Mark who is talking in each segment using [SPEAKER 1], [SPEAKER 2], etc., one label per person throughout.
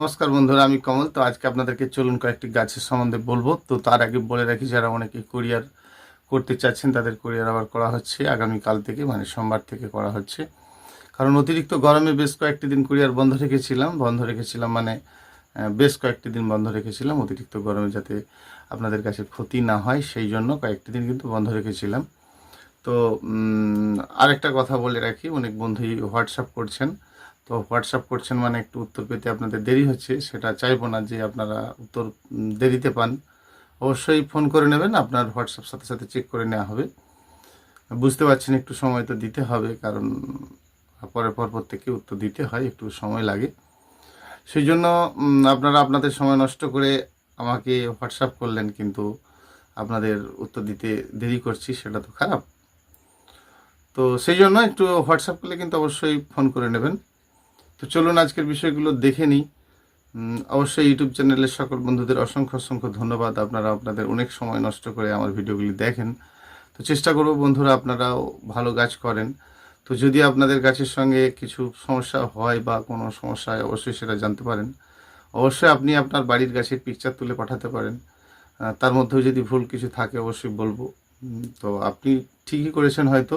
[SPEAKER 1] নমস্কার বন্ধুরা, আমি কমল। তো আজকে আপনাদেরকে চলুন কয়েকটি গাছের সম্বন্ধে বলব। তো তার আগে বলে রাখি, যারা অনেকে কুরিয়ার করতে চাচ্ছেন, তাদের কুরিয়ার আবার করা হচ্ছে। আগামীকাল থেকে মানে সোমবার থেকে করা হচ্ছে। কারণ অতিরিক্ত গরমে বেশ কয়েকটি দিন কুরিয়ার বন্ধ রেখেছিলাম। বন্ধ রেখেছিলাম মানে বেশ কয়েকটি দিন বন্ধ রেখেছিলাম। অতিরিক্ত গরমে যাতে আপনাদের কাছে ক্ষতি না হয়, সেই জন্য কয়েকটি দিন কিন্তু বন্ধ রেখেছিলাম। তো আরেকটা কথা বলে রাখি। অনেক বন্ধুই হোয়াটসঅ্যাপ করছেন। তো হোয়াটসঅ্যাপ করছেন মানে একটু উত্তর পেতে আপনাদের দেরি হচ্ছে, সেটা চাইব না যে আপনারা উত্তর দেরিতে পান। অবশ্যই ফোন করে নেবেন, আপনার হোয়াটসঅ্যাপ সাথে সাথে চেক করে নেওয়া হবে। বুঝতে পারছেন একটু সময় তো দিতে হবে, কারণ পরে পর প্রত্যেককে উত্তর দিতে হয়, একটু সময় লাগে। সেই জন্য আপনারা আপনাদের সময় নষ্ট করে আমাকে হোয়াটসঅ্যাপ করলেন, কিন্তু আপনাদের উত্তর দিতে দেরি করছি, সেটা তো খারাপ। তো সেই জন্য একটু হোয়াটসঅ্যাপ করলে কিন্তু অবশ্যই ফোন করে নেবেন। তো চলুন আজকের বিষয়গুলো দেখে নিই। অবশ্যই ইউটিউব চ্যানেলের সকল বন্ধুদের অসংখ্য অসংখ্য ধন্যবাদ। আপনারা আপনাদের অনেক সময় নষ্ট করে আমার ভিডিওগুলি দেখেন। তো চেষ্টা করব বন্ধুরা, আপনারাও ভালো গাছ করেন। তো যদি আপনাদের গাছের সঙ্গে কিছু সমস্যা হয় বা কোনো সমস্যা হয়, অবশ্যই সেটা জানতে পারেন। অবশ্যই আপনি আপনার বাড়ির গাছের পিকচার তুলে পাঠাতে পারেন। তার মধ্যেও যদি ভুল কিছু থাকে, অবশ্যই বলব। তো আপনি ঠিকই করেছেন হয়তো।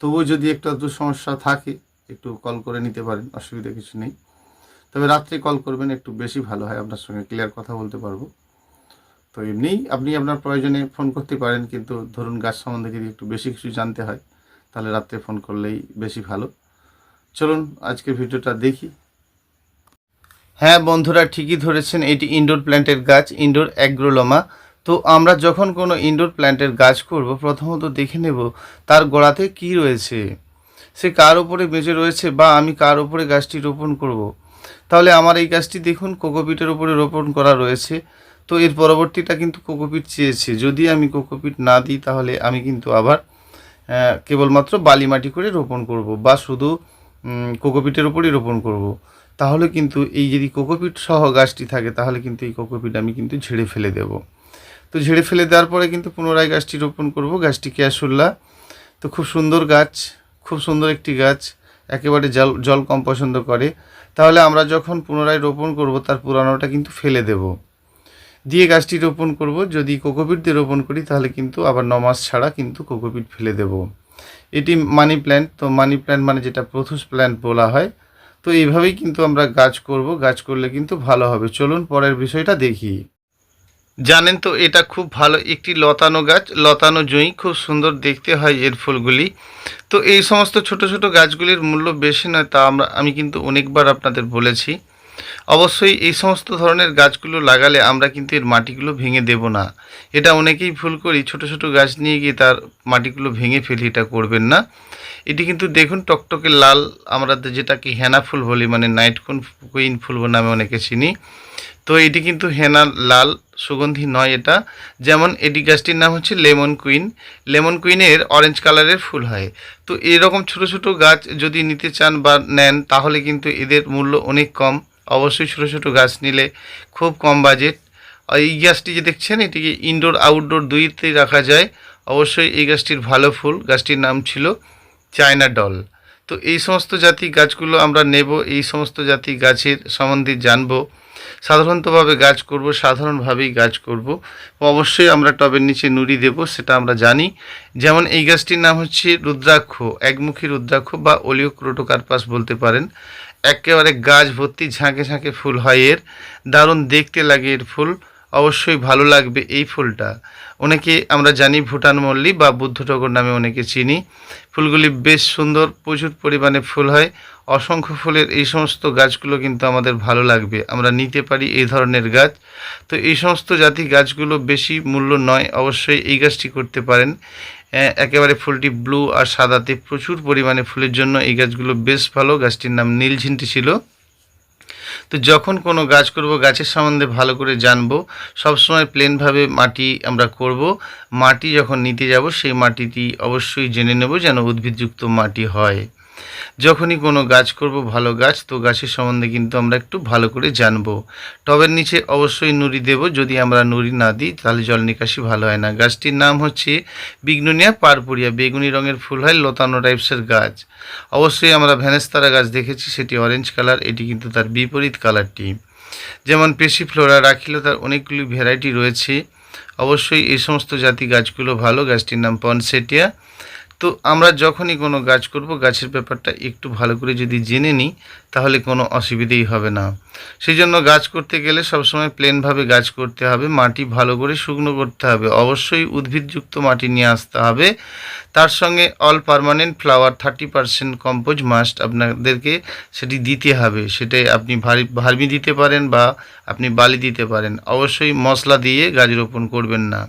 [SPEAKER 1] তবুও যদি একটু সমস্যা থাকে একটু কল করে নিতে পারেন, অসুবিধা কিছু নেই। তবে রাত্রে কল করবেন, একটু বেশি ভালো হয়, আপনার সঙ্গে ক্লিয়ার কথা বলতে পারব। তো এমনিই আপনি আপনার প্রয়োজনে ফোন করতে পারেন, কিন্তু ধরুন গাছ সম্বন্ধে যদি একটু বেশি কিছু জানতে হয়, তাহলে রাত্রে ফোন করলেই বেশি ভালো। চলুন, আজকের ভিডিওটা দেখি। হ্যাঁ বন্ধুরা, ঠিকই ধরেছেন, এটি ইনডোর প্ল্যান্টের গাছ ইনডোর অ্যাগ্রোলমা তো আমরা যখন কোনো ইনডোর প্ল্যান্টের গাছ করব, প্রথমত দেখে নেব, তার গোড়াতে কি রয়েছে। সে কার উপরে বেঁচে রয়েছে বা আমি কার উপরে গাছটি রোপণ করব। তাহলে আমার এই গাছটি দেখুন, কোকোপিটের উপরে রোপণ করা রয়েছে। তো এর পরবর্তীটা কিন্তু কোকোপিট চেয়েছে। যদি আমি কোকোপিট না দিই, তাহলে আমি কিন্তু আবার কেবলমাত্র বালি মাটি করে রোপণ করব বা শুধু কোকোপিটের উপরই রোপণ করব। তাহলে কিন্তু এই যদি কোকোপিট সহ গাছটি থাকে, তাহলে কিন্তু এই কোকোপিট আমি কিন্তু ঝেড়ে ফেলে দেব। তো ঝেড়ে ফেলে দেওয়ার পরে কিন্তু পুনরায় গাছটি রোপণ করব গাছটি ক্যাশুল্লা তো খুব সুন্দর গাছ। খুব সুন্দর একটি গাছ, একেবারে জল জল কম পছন্দ করে। তাহলে আমরা যখন পুনরায় রোপণ করব, তার পুরানোটা কিন্তু ফেলে দেব। দিয়ে গাছটি রোপণ করব, যদি কোকোপিট দিয়ে রোপণ করি, তাহলে কিন্তু আবার ন মাস ছাড়া কিন্তু কোকোপিট ফেলে দেব। এটি মানি প্ল্যান্ট, তো মানি প্ল্যান্ট মানে যেটা প্রথুস প্ল্যান্ট বলা হয়। তো এইভাবেই কিন্তু আমরা গাছ করব, গাছ করলে কিন্তু ভালো হবে। চলুন পরের বিষয়টা দেখি। জানেন তো, এটা খুব ভালো একটি লতানো গাছ, লতানো জুঁই, খুব সুন্দর দেখতে হয় এর ফুলগুলি। তো এই সমস্ত ছোট ছোট গাছগুলির মূল্য বেশি নয় তা আমরা, আমি কিন্তু অনেকবার আপনাদের বলেছি। অবশ্যই এই সমস্ত ধরনের গাছগুলো লাগালে আমরা কিন্তু এর মাটিগুলো ভেঙে দেব না। এটা অনেকেই ভুল করি, ছোট ছোট গাছ নিয়ে গিয়ে তার মাটিগুলো ভেঙে ফেলি এটা করবেন না। এটি কিন্তু দেখুন টকটকে লাল, আমরা যেটাকে হেনা ফুল বলি মানে নাইটকোন কুইন ফুল নামে অনেকে চিনি। তো এটি কিন্তু হেনা লাল সুগন্ধি নয় এটা। যেমন এটি গাছটির নাম হচ্ছে লেমন কুইন। লেমন কুইনের অরেঞ্জ কালারের ফুল হয়। তো এরকম ছোট ছোট গাছ যদি নিতে চান বা নেন, তাহলে কিন্তু এদের মূল্য অনেক কম। অবশ্যই ছোট ছোট গাছ নিলে খুব কম বাজেট। এই গাছটি যে দেখছেন, এটিকে ইনডোর আউটডোর দুইতেই রাখা যায়। অবশ্যই এই গাছটির ভালো ফুল। গাছটির নাম ছিল চায়না ডল। তো এই সমস্ত জাতি গাছগুলো আমরা নেব। এই সমস্ত জাতি গাছের সম্বন্ধে জানব। সাধারণতভাবে গাছ করব, সাধারণভাবেই গাছ করব। অবশ্যই আমরা টবের নিচে নুড়ি দেব, সেটা আমরা জানি। যেমন এই গাছটির নাম হচ্ছে রুদ্রাক্ষ, একমুখী রুদ্রাক্ষ বা অলিও ক্রোটোকার্পাস বলতে পারেন। একেবারে গাছ ভর্তি ঝাঁকে ঝাঁকে ফুল হয় এর। দারুণ দেখতে লাগে এর ফুল। অবশ্যই ভালো লাগবে এই ফুলটা। অনেকে আমরা জানি ভুটান মল্লি বা বুদ্ধ বুদ্ধটগর নামে অনেকে চিনি। ফুলগুলি বেশ সুন্দর, প্রচুর পরিমাণে ফুল হয়। অসংখ্য ফুলের এই সমস্ত গাছগুলো কিন্তু আমাদের ভালো লাগবে। আমরা নিতে পারি এই ধরনের গাছ। তো এই সমস্ত জাতি গাছগুলো বেশি মূল্য নয়, অবশ্যই এই গাছটি করতে পারেন। একেবারে ফুলটি ব্লু আর সাদাতে প্রচুর পরিমাণে ফুলের জন্য এই গাছগুলো বেশ ভালো। গাছটির নাম নীলঝিন্টি ছিল। তো যখন কোনো গাছ করব, গাছের সম্বন্ধে ভালো করে জানব সবসময় প্লেনভাবে মাটি আমরা করব। মাটি যখন নিতে যাব, সেই মাটিটি অবশ্যই জেনে নেব যেন উদ্ভিদযুক্ত মাটি হয়। যখনই কোনো গাছ করব ভালো গাছ, তো গাছের সম্বন্ধে কিন্তু আমরা একটু ভালো করে জানব। টবের নিচে অবশ্যই নুড়ি দেব, যদি আমরা নুড়ি না দিই, তাহলে জল নিকাশি ভালো হয় না। গাছটির নাম হচ্ছে বিগ্নুনিয়া পারপুরিয়া। বেগুনি রঙের ফুল হয় লতানো টাইপসের গাছ। অবশ্যই আমরা ভ্যানেস্তারা গাছ দেখেছি, সেটি অরেঞ্জ কালার এটি কিন্তু তার বিপরীত কালারটি যেমন পেশি ফ্লোরা রাখিলে তার অনেকগুলি ভ্যারাইটি রয়েছে। অবশ্যই এই সমস্ত জাতি গাছগুলো ভালো। গাছটির নাম পনসেটিয়া। তো আমরা যখনই কোনো গাছ করব, গাছের ব্যাপারটা একটু ভালো করে যদি জেনে নিই, তাহলে কোনো অসুবিধেই হবে না। সেই জন্য গাছ করতে গেলে সবসময় প্লেনভাবে গাছ করতে হবে, মাটি ভালো করে শুকনো করতে হবে। অবশ্যই উদ্ভিদযুক্ত মাটি নিয়ে আসতে হবে। তার সঙ্গে all permanent flower thirty percent compose must আপনাদেরকে সেটি দিতে হবে। সেটাই আপনি ভারি, ভার্মি দিতে পারেন বা আপনি বালি দিতে পারেন। অবশ্যই মশলা দিয়ে গাছ রোপণ করবেন না।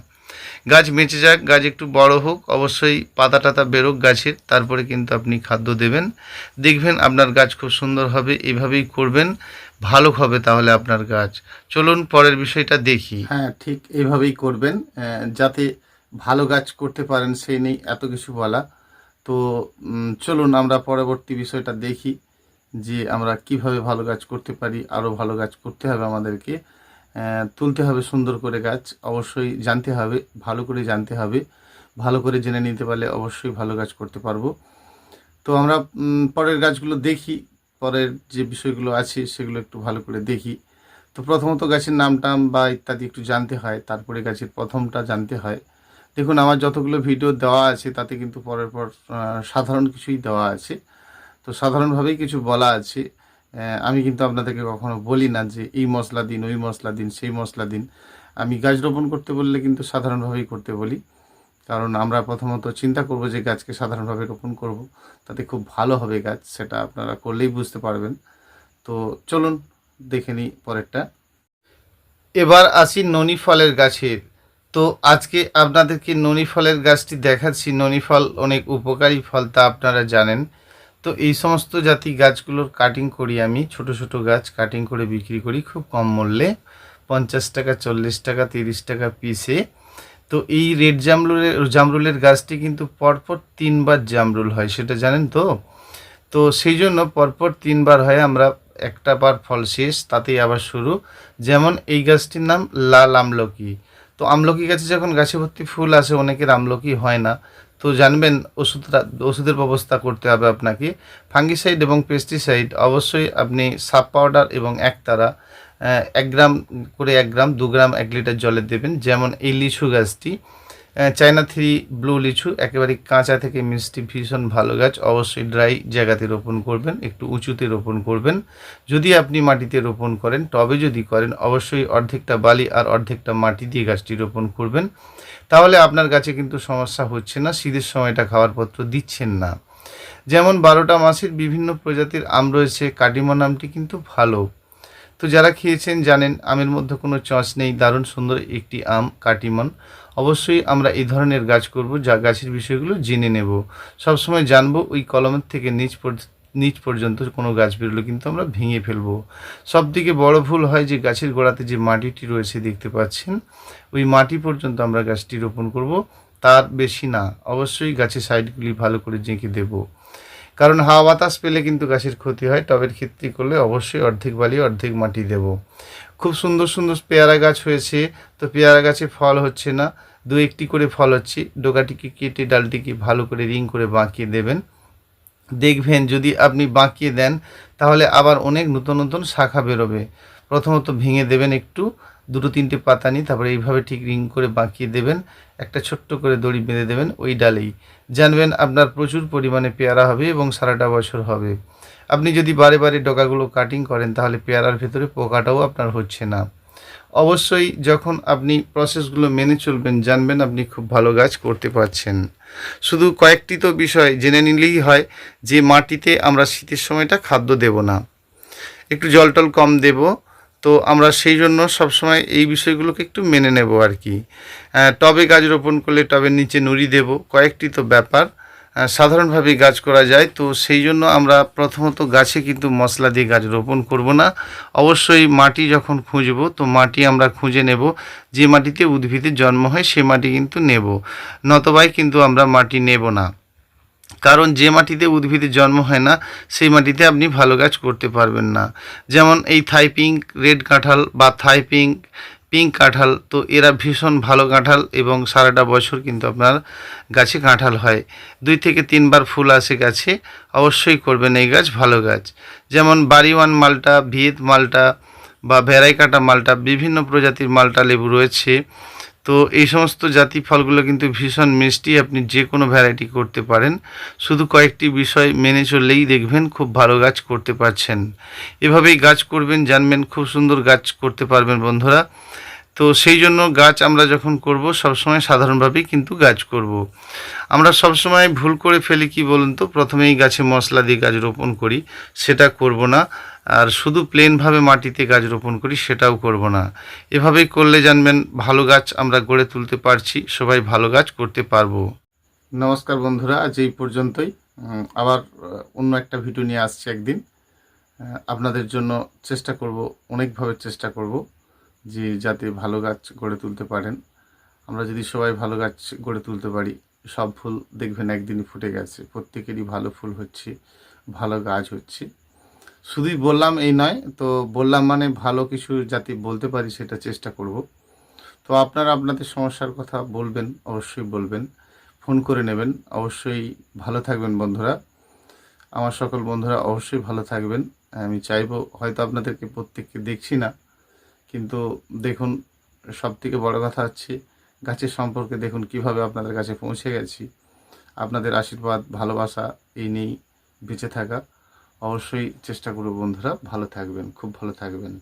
[SPEAKER 1] গাছ বেঁচে যাক, গাছ একটু বড় হোক, অবশ্যই পাতা টাতা বেরোক গাছের, তারপরে কিন্তু আপনি খাদ্য দেবেন। দেখবেন আপনার গাছ খুব সুন্দর হবে, এভাবেই করবেন ভালো হবে তাহলে আপনার গাছ। চলুন পরের বিষয়টা দেখি। হ্যাঁ ঠিক এইভাবেই করবেন যাতে ভালো গাছ করতে পারেন, সেই নেই এত কিছু বলা। তো চলুন আমরা পরবর্তী বিষয়টা দেখি, যে আমরা কীভাবে ভালো গাছ করতে পারি, আরও ভালো গাছ করতে হবে আমাদেরকে। তুলতে হবে সুন্দর করে গাছ। অবশ্যই জানতে হবে, ভালো করে জানতে হবে। ভালো করে জেনে নিতে পারলে অবশ্যই ভালো গাছ করতে পারব। তো আমরা পরের গাছগুলো দেখি। পরের যে বিষয়গুলো আছে, সেগুলো একটু ভালো করে দেখি। তো প্রথমত গাছের নাম টাম বা ইত্যাদি একটু জানতে হয়। তারপরে গাছের প্রথমটা জানতে হয়। দেখুন, আমার যতগুলো ভিডিও দেওয়া আছে, তাতে কিন্তু পরের পর সাধারণ কিছুই দেওয়া আছে। তো সাধারণভাবেই কিছু বলা আছে। আমি কিন্তু আপনাদেরকে কখনো বলি না যে এই মশলা দিন, ওই মশলা দিন, সেই মশলা দিন। আমি গাছ রোপণ করতে বললে কিন্তু সাধারণভাবেই করতে বলি। কারণ আমরা প্রথমত চিন্তা করব যে গাছকে সাধারণভাবে রোপণ করব। তাতে খুব ভালো হবে গাছ, সেটা আপনারা করলেই বুঝতে পারবেন। তো চলুন, দেখে নিই পরেরটা। এবার আসি ননি ফলের গাছের। তো আজকে আপনাদেরকে ননি ফলের গাছটি দেখাচ্ছি। ননি ফল অনেক উপকারী ফল, তা আপনারা জানেন। তো এই সমস্ত জাতি গাছগুলোর কাটিং করি আমি, ছোট ছোট গাছ কাটিং করে বিক্রি করি খুব কম মূল্যে, পঞ্চাশ টাকা, চল্লিশ টাকা, তিরিশ টাকা পিসে তো এই রেড জামরুলের জামরুলের গাছটি কিন্তু পরপর তিনবার জামরুল হয়, সেটা জানেন তো? তো সেই জন্য পরপর তিনবার হয় আমরা একটা বার ফল শেষ, তাতেই আবার শুরু। যেমন এই গাছটির নাম লাল আমলকি। তো আমলকি গাছে যখন গাছে ভর্তি ফুল আসে, অনেকের আমলকি হয় না। তো জানবেন ওষুধটা ওষুধের ব্যবস্থা করতে হবে আপনাকে। ফাঙ্গিসাইড এবং পেস্টিসাইড অবশ্যই আপনি সাব পাউডার এবং একতারা তারা এক গ্রাম করে এক গ্রাম, দু গ্রাম এক লিটার জলে দেবেন। যেমন এই লিচু গাছটি। চায়না থ্রি, ব্লু লিচু একেবারে কাঁচা থেকে মিষ্টি, ভীষণ ভালো গাছ। অবশ্যই ড্রাই জায়গাতে রোপণ করবেন, একটু উঁচুতে রোপণ করবেন। যদি আপনি মাটিতে রোপণ করেন, টবে যদি করেন, অবশ্যই অর্ধেকটা বালি আর অর্ধেকটা মাটি দিয়ে গাছটি রোপণ করবেন। তাহলে আপনার গাছে কিন্তু সমস্যা হচ্ছে না, শীতের সময়টা খাওয়ার পত্র দিচ্ছেন না। যেমন বারোটা মাসের বিভিন্ন প্রজাতির আম রয়েছে, কাটিমন আমটি কিন্তু ভালো। তো যারা খেয়েছেন জানেন আমের মধ্যে কোনো চঁচ নেই, দারুণ সুন্দর একটি আম, কাটিমন। অবশ্যই আমরা এই ধরনের গাছ করব, যা গাছের বিষয়গুলো জেনে নেব। সবসময় জানব ওই কলমের থেকে নিচ নিচ পর্যন্ত কোনো গাছ বেরোলে কিন্তু আমরা ভেঙে ফেলব। সব থেকে বড় ভুল হয় যে গাছের গোড়াতে যে মাটিটি রয়েছে দেখতে পাচ্ছেন, ওই মাটি পর্যন্ত আমরা গাছটি রোপণ করব। তার বেশি না, অবশ্যই গাছের সাইডগুলি ভালো করে জেঁকে দেবো। কারণ হাওয়া বাতাস পেলে কিন্তু গাছের ক্ষতি হয়, টবের ক্ষেত্রে করলে অবশ্যই অর্ধেক বালি, অর্ধেক মাটি দেব। খুব সুন্দর সুন্দর পেয়ারা গাছ হয়েছে, তো পেয়ারা গাছে ফল হচ্ছে না। দু একটি করে ফল হচ্ছে ডোকাটিকে কেটে ডালটিকে ভালো করে রিং করে বাঁকিয়ে দেবেন। দেখবেন যদি আপনি বাঁকিয়ে দেন, তাহলে আবার অনেক নতুন নতুন শাখা বেরোবে। প্রথমত ভেঙে দেবেন একটু দুটো তিনটে পাতা নিয়ে তারপরে এইভাবে ঠিক রিং করে বাঁকিয়ে দেবেন। একটা ছোট্ট করে দড়ি বেঁধে দেবেন ওই ডালেই। জানবেন আপনার প্রচুর পরিমাণে পেয়ারা হবে এবং সারাটা বছর হবে। আপনি যদি বারে বারে ডগাগুলো কাটিং করেন তাহলে পেয়ারার ভেতরে পোকাটাও আপনার হচ্ছে না। অবশ্যই যখন আপনি প্রসেসগুলো মেনে চলবেন, জানবেন আপনি খুব ভালো গাছ করতে পারছেন। শুধু কয়েকটি তো বিষয় জেনে নিলেই হয় যে মাটিতে আমরা শীতের সময়টা খাদ্য দেব না। একটু জল টল কম দেব তো আমরা সেই জন্য সবসময় এই বিষয়গুলোকে একটু মেনে নেব আর কি। টবে গাছ রোপণ করলে টবের নিচে নুড়ি দেব, কয়েকটি তো ব্যাপার। সাধারণভাবে গাছ করা যায়, তো সেই জন্য আমরা প্রথমত গাছে কিন্তু মশলা দিয়ে গাছ রোপণ করব না। অবশ্যই মাটি যখন খুঁজব, তো মাটি আমরা খুঁজে নেব। যে মাটিতে উদ্ভিদের জন্ম হয়, সে মাটি কিন্তু নেব। নতবাই কিন্তু আমরা মাটি নেব না। কারণ যে মাটিতে উদ্ভিদের জন্ম হয় না, সেই মাটিতে আপনি ভালো গাছ করতে পারবেন না। যেমন এই থাই পিঙ্ক, রেড কাঁঠাল বা থাই পিঙ্ক পিঙ্ক কাঁঠাল, তো এরা ভীষণ ভালো কাঁঠাল এবং সারাটা বছর কিন্তু আপনার গাছে কাঁঠাল হয়। দুই থেকে তিনবার ফুল আসে গাছে, অবশ্যই করবেন এই গাছ, ভালো গাছ। যেমন বাড়িওয়ান মালটা, ভিয়েত মালটা বা ভ্যারাইকাটা মালটা, বিভিন্ন প্রজাতির মালটা লেবু রয়েছে। তো এই সমস্ত জাতি ফলগুলো কিন্তু ভীষণ মিষ্টি, আপনি যে কোনো ভ্যারাইটি করতে পারেন। শুধু কয়েকটি বিষয় মেনে চললেই দেখবেন খুব ভালো গাছ করতে পারছেন। এভাবেই গাছ করবেন, জানবেন, খুব সুন্দর গাছ করতে পারবেন বন্ধুরা। তো সেই জন্য গাছ আমরা যখন করব, সবসময় সাধারণভাবেই কিন্তু গাছ করব। আমরা সবসময় ভুল করে ফেলি কি বলুন তো? প্রথমেই গাছে মশলা দিয়ে গাছ রোপণ করি, সেটা করব না। আর শুধু প্লেনভাবে মাটিতে গাছ রোপণ করি, সেটাও করব না। এভাবেই করলে জানবেন, ভালো গাছ আমরা গড়ে তুলতে পারছি, সবাই ভালো গাছ করতে পারব। নমস্কার বন্ধুরা, আজ এই পর্যন্তই। আবার অন্য একটা ভিডিও নিয়ে আসছি একদিন। আপনাদের জন্য চেষ্টা করব, অনেকভাবে চেষ্টা করব, যে যাতে ভালো গাছ গড়ে তুলতে পারেন। আমরা যদি সবাই ভালো গাছ গড়ে তুলতে পারি, সব ফুল দেখবেন একদিনই ফুটে গেছে। প্রত্যেকেরই ভালো ফুল হচ্ছে, ভালো গাছ হচ্ছে। শুধুই বললাম এই নয়, তো বললাম মানে ভালো কিছু যাতে বলতে পারি সেটা চেষ্টা করব। তো আপনারা আপনাদের সমস্যার কথা বলবেন, অবশ্যই বলবেন, ফোন করে নেবেন। অবশ্যই ভালো থাকবেন বন্ধুরা। আমার সকল বন্ধুরা অবশ্যই ভালো থাকবেন। আমি চাইব হয়তো আপনাদেরকে প্রত্যেককে দেখছি না, কিন্তু দেখুন সব থেকে বড় কথা হচ্ছে গাছের সম্পর্কে দেখুন কীভাবে আপনাদের কাছে পৌঁছে গেছি। আপনাদের আশীর্বাদ, ভালোবাসা, এই নিয়েই বেঁচে থাকা। অবশ্যই চেষ্টা করব বন্ধুরা। ভালো থাকবেন খুব ভালো থাকবেন।